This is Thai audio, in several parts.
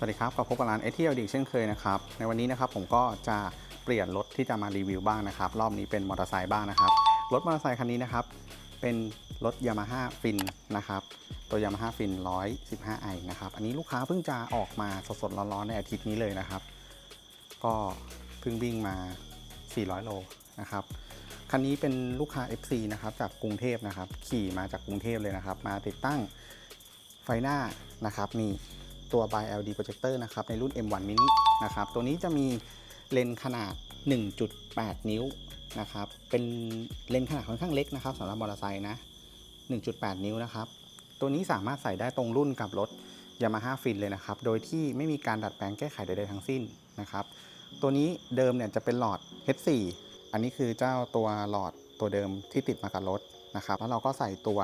สวัสดีครับกับพบกับร้านเอทีเอลดีเช่นเคยนะครับ ในวันนี้นะครับผมก็จะเปลี่ยนรถที่จะมารีวิวบ้างนะครับ รอบนี้เป็นมอเตอร์ไซค์บ้างนะครับ รถมอเตอร์ไซค์คันนี้นะครับ เป็นรถ Yamaha Fin นะครับ ตัว Yamaha Fin 115i นะครับ อันนี้ลูกค้าเพิ่งจะออกมาสดๆร้อนๆในอาทิตย์นี้เลยนะครับ ก็เพิ่งวิ่งมา 400 โลนะครับ คันนี้เป็นลูกค้า FC นะครับจากกรุงเทพนะครับ ขี่มาจากกรุงเทพเลยนะครับ มาติดตั้งไฟหน้านะครับนี่ ตัว by LD projector นะครับในรุ่น M1 mini นะครับตัวนี้จะมีเลนส์ขนาด 1.8 นิ้วนะครับเป็นเลนส์ขนาดค่อนข้างเล็กนะครับสำหรับมอเตอร์ไซค์นะ 1.8 นิ้วนะครับตัวนี้สามารถใส่ได้ตรงรุ่นกับรถ Yamaha Fin เลยนะครับ โดยที่ไม่มีการดัดแปลงแก้ไขใดๆทั้งสิ้นนะครับ ตัวนี้เดิมเนี่ยจะเป็นหลอด H4 อันนี้คือเจ้าตัวหลอดตัวเดิมที่ติดมากับรถนะครับ แล้วเราก็ใส่ตัว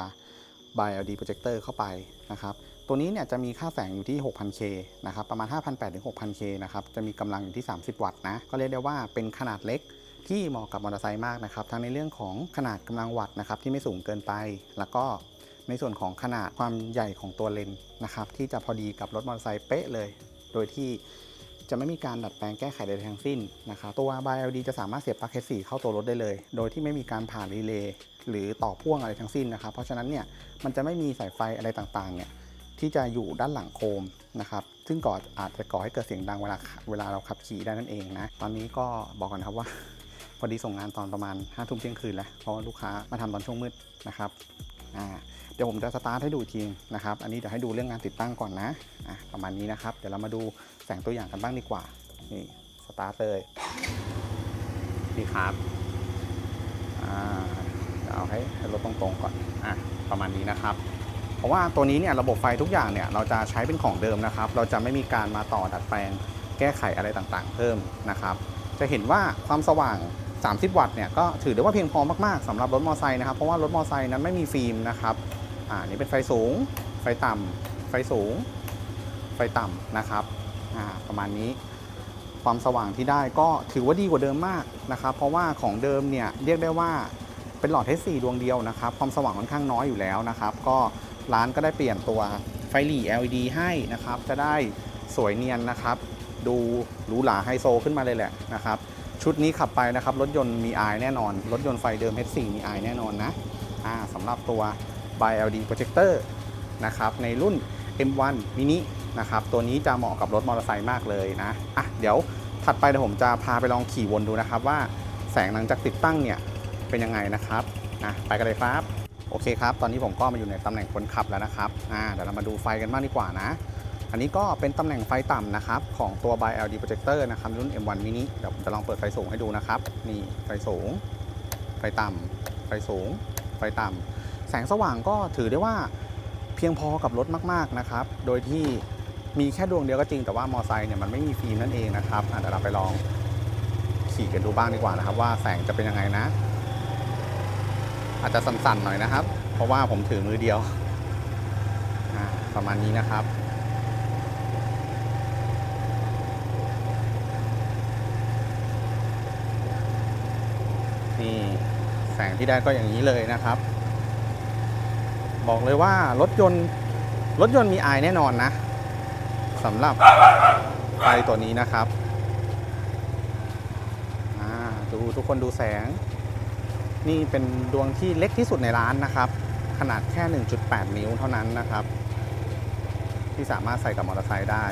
by LD projector เข้าไปนะครับ ตัวนี้เนี่ยจะมีค่าแสงอยู่ที่ 6,000K นะครับประมาณ 5,800ถึง 6,000K นะครับจะมีกำลังอยู่ที่ 30 วัตต์นะก็เรียกได้ว่าเป็นขนาดเล็กที่เหมาะกับมอเตอร์ไซค์มากนะครับทั้งในเรื่องของขนาดกำลังวัตต์นะครับที่ไม่สูงเกินไป แล้วก็ในส่วนของขนาดความใหญ่ของตัวเลนส์นะครับที่จะพอดีกับรถมอเตอร์ไซค์เป๊ะเลย โดยที่จะไม่มีการดัดแปลงแก้ไขใดๆทั้งสิ้นนะครับตัว BLD จะสามารถเสียบปลั๊ก H4 เข้าตัวรถได้เลย โดยที่ไม่มีการผ่านรีเลย์หรือต่อพ่วงอะไรทั้งสิ้นนะครับเพราะฉะนั้นเนี่ยมันจะไม่มีสายไฟอะไรต่างๆเนี่ย ที่จะอยู่ด้านหลังโคมนะครับซึ่งก่ออาจจะก่อให้เกิดเสียงดังเวลาเวลาเราขับขี่ได้นั่นเองนะตอนนี้ก็บอกกันครับว่า พอดีส่งงานตอนประมาณ5้าทุ่มเที่ยงคืนแล้วเพราะลูกค้ามาทำตอนช่วงมืดนะครับอ่าเดี๋ยวผมจะสตาร์ทให้ดูทีนะครับอันนี้เดี๋ยวให้ดูเรื่องงานติดตั้งก่อนนะอะประมาณนี้นะครับ เดี๋ยวเรามาดูแสงตัวอย่างกันบ้างดีกว่านี่สตาร์ทเลยดีครับอ่าเอาให้รถตรงๆก่อนอะประมาณนี้นะครับ ราะว่าตัวนี้เนี่ยระบบไฟทุกอย่างเนี่ยเราจะใช้เป็นของเดิมนะครับ เราจะไม่มีการมาต่อดัดแปลงแก้ไขอะไรต่างๆ เพิ่มนะครับ จะเห็นว่าความสว่าง 30 วัตต์เนี่ยก็ถือได้ว่าเพียงพอมากๆสำหรับรถมอเตอร์ไซค์นะครับเพราะว่ารถมอเตอร์ไซค์นั้นไม่มีฟิล์มนะครับอ่านี่เป็นไฟสูง ไฟต่ำไฟสูง ไฟต่ำนะครับอ่าประมาณนี้ความสว่างที่ได้ก็ถือว่าดีกว่าเดิมมากนะครับ เพราะว่าของเดิมเนี่ยเรียกได้ว่าเป็นหลอด H4 ดวงเดียวนะครับ ความสว่างค่อนข้างน้อยอยู่แล้วนะครับ ก็ ร้านก็ได้เปลี่ยนตัวไฟหลี LED ให้นะครับ จะได้สวยเนียนนะครับ ดูหรูหราไฮโซขึ้นมาเลยแหละนะครับ ชุดนี้ขับไปนะครับ รถยนต์มีอายแน่นอน รถยนต์ไฟเดิม H4 มีอายแน่นอนนะอ่าสำหรับตัว by LED projector นะครับ ในรุ่น M1 mini นะครับ ตัวนี้จะเหมาะกับรถมอเตอร์ไซค์มากเลยนะอะเดี๋ยวถัดไปเดี๋ยวผมจะพาไปลองขี่วนดูนะครับว่าแสงหลังจากติดตั้งเนี่ยเป็นยังไงนะครับนะไปกันเลยครับ โอเคครับ ตอนนี้ผมก็มาอยู่ในตำแหน่งคนขับแล้วนะครับอ่าเดี๋ยวเรามาดูไฟกันบ้างดีกว่านะ อันนี้ก็เป็นตำแหน่งไฟต่ำนะครับ ของตัว by LD projector นะครับ รุ่น M1 mini เดี๋ยวผมจะลองเปิดไฟสูงให้ดูนะครับ นี่ไฟสูง ไฟต่ำไฟสูง ไฟต่ำแสงสว่างก็ถือได้ว่าเพียงพอกับรถมากๆนะครับ โดยที่มีแค่ดวงเดียวก็จริงแต่ว่ามอไซค์เนี่ยมันไม่มีฟิล์มนั่นเองนะครับอะเดี๋ยวเราไปลองขี่กันดูบ้างดีกว่านะครับ ว่าแสงจะเป็นยังไงนะ อาจจะสั่นๆหน่อยนะครับ เพราะว่าผมถือมือเดียว ประมาณนี้นะครับ นี่แสงที่ได้ก็อย่างนี้เลยนะครับ บอกเลยว่ารถยนต์รถยนต์มีไอายแน่นอนนะสำหรับไฟตัวนี้นะครับดูทุกคนดูแสง นี่เป็นดวงที่เล็กที่สุดในร้านนะครับ ขนาดแค่ 1.8 นิ้วเท่านั้นนะครับ ที่สามารถใส่กับมอเตอร์ไซค์ได้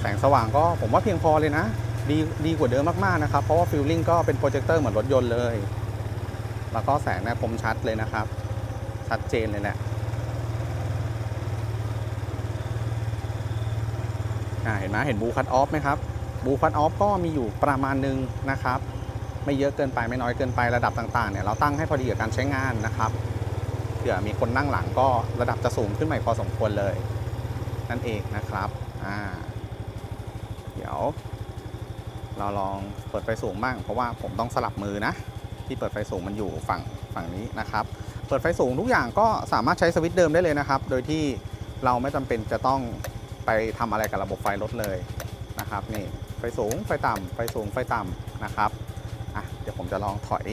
แสงสว่างก็ผมว่าเพียงพอเลยนะ ดีดีกว่าเดิมมากๆนะครับ เพราะว่าฟิลลิ่งก็เป็นโปรเจคเตอร์เหมือนรถยนต์เลย แล้วก็แสงเนี่ยคมชัดเลยนะครับ ชัดเจนเลยแหละอ่า เห็นไหมเห็นบูคัตออฟไหมครับบูคัตออฟก็มีอยู่ประมาณหนึงนะครับ ไม่เยอะเกินไปไม่น้อยเกินไประดับต่างๆเนี่ยเราตั้งให้พอดีกับการใช้งานนะครับเผื่อมีคนนั่งหลังก็ระดับจะสูงขึ้นใหม่พอสมควรเลย นั่นเองนะครับอ่าเดี๋ยว เราลองเปิดไฟสูงบ้างเพราะว่าผมต้องสลับมือนะ ที่เปิดไฟสูงมันอยู่ฝั่งฝั่งนี้นะครับเปิดไฟสูงทุกอย่างก็สามารถใช้สวิตช์เดิมได้เลยนะครับ โดยที่เราไม่จำเป็นจะต้อง ไปทำอะไรกับระบบไฟรถเลยนะครับนี่ไฟสูงไฟต่ำ ไฟสูงไฟต่ำนะครับอะเดี๋ยวผมจะลองถอย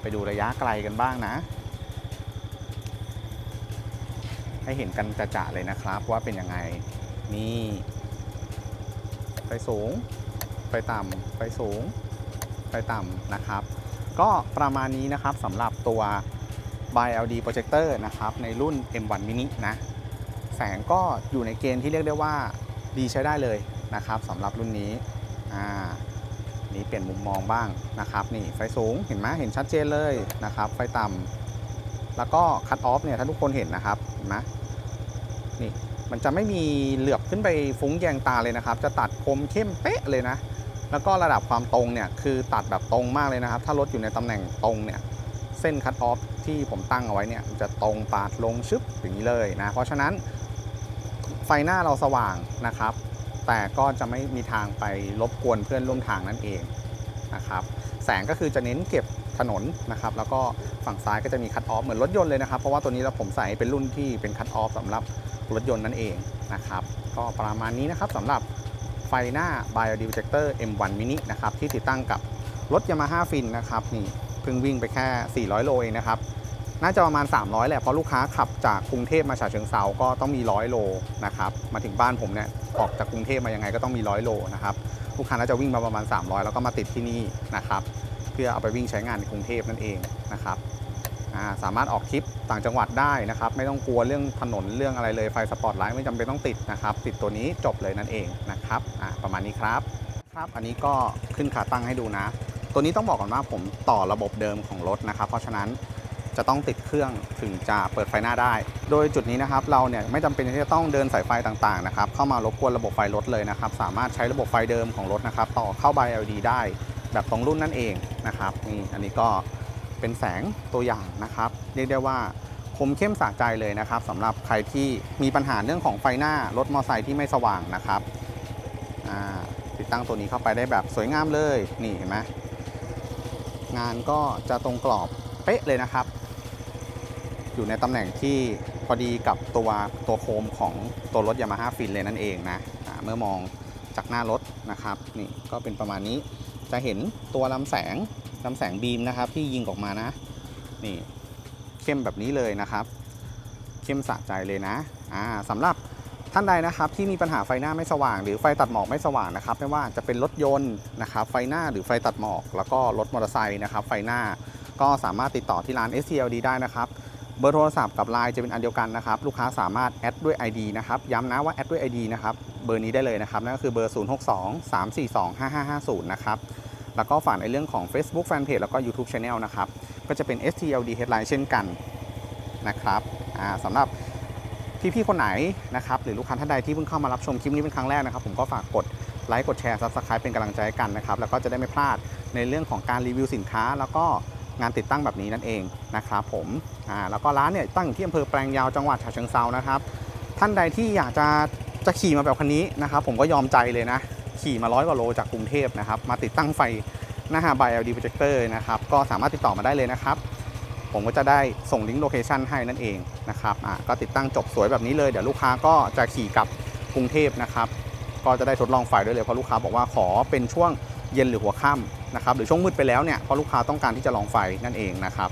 ไปดูระยะไกลกันบ้างนะ ให้เห็นกันจะๆเลยนะครับว่าเป็นยังไงนี่ไฟสูง ไฟต่ำไฟสูง ไฟต่ำนะครับ ก็ประมาณนี้นะครับสำหรับตัว BYLD Projector นะครับ ในรุ่น M1 Mini นะ แสงก็อยู่ในเกณฑ์ที่เรียกได้ว่าดีใช้ได้เลยนะครับสำหรับรุ่นนี้อ่านี่เปลี่ยนมุมมองบ้างนะครับนี่ไฟสูงเห็นไหมเห็นชัดเจนเลยนะครับไฟต่ำแล้วก็คัตออฟเนี่ยถ้าทุกคนเห็นนะครับเห็นไหมนี่มันจะไม่มีเหลือบขึ้นไปฟุ้งแยงตาเลยนะครับ จะตัดคมเข้มเป๊ะเลยนะแล้วก็ระดับความตรงเนี่ยคือตัดแบบตรงมากเลยนะครับ ถ้ารถอยู่ในตำแหน่งตรงเนี่ยเส้นคัตออฟที่ผมตั้งเอาไว้เนี่ยจะตรงปาดลงชึบอย่างนี้เลยนะ เพราะฉะนั้น ไฟหน้าเราสว่างนะครับ แต่ก็จะไม่มีทางไปรบกวนเพื่อนร่วมทางนั่นเองนะครับ แสงก็คือจะเน้นเก็บถนนนะครับ แล้วก็ฝั่งซ้ายก็จะมีคัตออฟเหมือนรถยนต์เลยนะครับ เพราะว่าตัวนี้เราผมใส่เป็นรุ่นที่เป็นคัตออฟสำหรับรถยนต์นั่นเองนะครับ ก็ประมาณนี้นะครับสำหรับไฟหน้า Bio Projector M1 Mini นะครับที่ติดตั้งกับรถ Yamaha Fin นะครับนี่เพิ่งวิ่งไปแค่ 400 โลเองนะครับ น่าจะประมาณ 300แหละเพราะลูกค้าขับจากกรุงเทพมาฉะเชิงเซาก็ต้องมี100โลนะครับมาถึงบ้านผมเนี่ยออกจากกรุงเทพมายังไงก็ต้องมี100โลนะครับลูกค้าน่าจะวิ่งมาประมาณ 300 แล้วก็มาติดที่นี่นะครับเพื่อเอาไปวิ่งใช้งานในกรุงเทพนั่นเองนะครับาสามารถออกทริปต่างจังหวัดได้นะครับ ไม่ต้องกลัวเรื่องถนนเรื่องอะไรเลยไฟสปอตไลท์ไม่จำเป็นต้องติดนะครับ ติดตัวนี้จบเลยนั่นเองนะครับประมาณนี้ครับครับอันนี้ก็ขึ้นขาตั้งให้ดูนะ ตัวนี้ต้องบอกก่อนว่าผมต่อระบบเดิมของรถนะครับ เพราะฉะนั้น จะต้องติดเครื่องถึงจะเปิดไฟหน้าได้ โดยจุดนี้นะครับเราเนี่ยไม่จำเป็นที่จะต้องเดินสายไฟต่างๆนะครับเข้ามารบกวนระบบไฟรถเลยนะครับ สามารถใช้ระบบไฟเดิมของรถนะครับ ต่อเข้าใบ LED ได้ แบบตรงรุ่นนั่นเองนะครับนี่อันนี้ก็เป็นแสงตัวอย่างนะครับ เรียกได้ว่าคมเข้มสะใจเลยนะครับสำหรับใครที่มีปัญหาเรื่องของไฟหน้ารถมอเตอร์ไซค์ที่ไม่สว่างนะครับติดตั้งตัวนี้เข้าไปได้แบบสวยงามเลยนี่เห็นไหมงานก็จะตรงกรอบเป๊ะเลยนะครับ อยู่ในตำแหน่งที่พอดีกับตัวตัวโคมของตัวรถ Yamaha Fin เลยนั่นเองนะเมื่อมองจากหน้ารถนะครับนี่ก็เป็นประมาณนี้จะเห็นตัวลำแสงลำแสงบีมนะครับ ที่ยิงออกมานะนี่เข้มแบบนี้เลยนะครับ เข้มสะใจเลยนะอ่าสำหรับท่านใดนะครับที่มีปัญหาไฟหน้าไม่สว่าง หรือไฟตัดหมอกไม่สว่างนะครับไม่ว่าจะเป็นรถยนต์นะครับไฟหน้าหรือไฟตัดหมอก แล้วก็รถมอเตอร์ไซค์นะครับไฟหน้าก็สามารถติดต่อที่ร้าน SCLD ได้นะครับ เบอร์โทรศัพท์กับ Line จะเป็นอันเดียวกันนะครับ ลูกค้าสามารถแอดด้วย ID นะครับ ย้ำนะว่าแอดด้วย ID นะครับ เบอร์นี้ได้เลยนะครับ นั่นก็คือเบอร์ 062 342 5550 นะครับ แล้วก็ฝากในเรื่องของ Facebook Fanpage แล้วก็ YouTube Channel นะครับ ก็จะเป็น STLD Headline เช่นกันนะครับสำหรับพี่ๆคนไหนนะครับ หรือลูกค้าท่านใดที่เพิ่งเข้ามารับชมคลิปนี้เป็นครั้งแรกนะครับ ผมก็ฝากกดไลค์กดแชร์ Subscribe เป็นกำลังใจกันนะครับ แล้วก็จะได้ไม่พลาดในเรื่องของการรีวิวสินค้า แล้วก็ งานติดตั้งแบบนี้นั่นเองนะครับผมอ่าแล้วก็ร้านเนี่ยตั้งที่อำเภอแปลงยาวจังหวัดฉะเชิงเซานะครับ ท่านใดที่อยากจะจะขี่มาแบบคันนี้นะครับ ผมก็ยอมใจเลยนะ ขี่มาร้อยกว่าโลจากกรุงเทพนะครับ มาติดตั้งไฟหน้าบาย LED projector นะครับ ก็สามารถติดต่อมาได้เลยนะครับ ผมก็จะได้ส่งลิงก์โลเคชันให้นั่นเองนะครับอะก็ติดตั้งจบสวยแบบนี้เลย เดี๋ยวลูกค้าก็จะขี่กลับกรุงเทพนะครับ ก็จะได้ทดลองไฟด้วยเลยเพราะลูกค้าบอกว่าขอเป็นช่วงเย็นหรือหัวค่ำ นะครับหรือช่วงมืดไปแล้วเนี่ยเพราะลูกค้าต้องการที่จะลองไฟนั่นเองนะครับ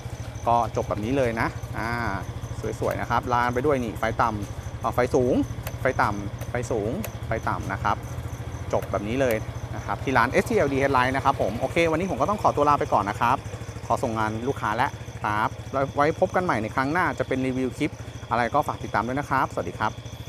ก็จบแบบนี้เลยนะอ่าสวยๆนะครับลานไปด้วยนี่ไฟต่ำไฟสูง ไฟต่ำไฟสูง ไฟต่ำนะครับ จบแบบนี้เลยนะครับที่ร้าน STLD Headline นะครับผมโอเค วันนี้ผมก็ต้องขอตัวลาไปก่อนนะครับ ขอส่งงานลูกค้าแล้วครับไว้พบกันใหม่ในครั้งหน้าจะเป็นรีวิวคลิป อะไรก็ฝากติดตามด้วยนะครับ สวัสดีครับ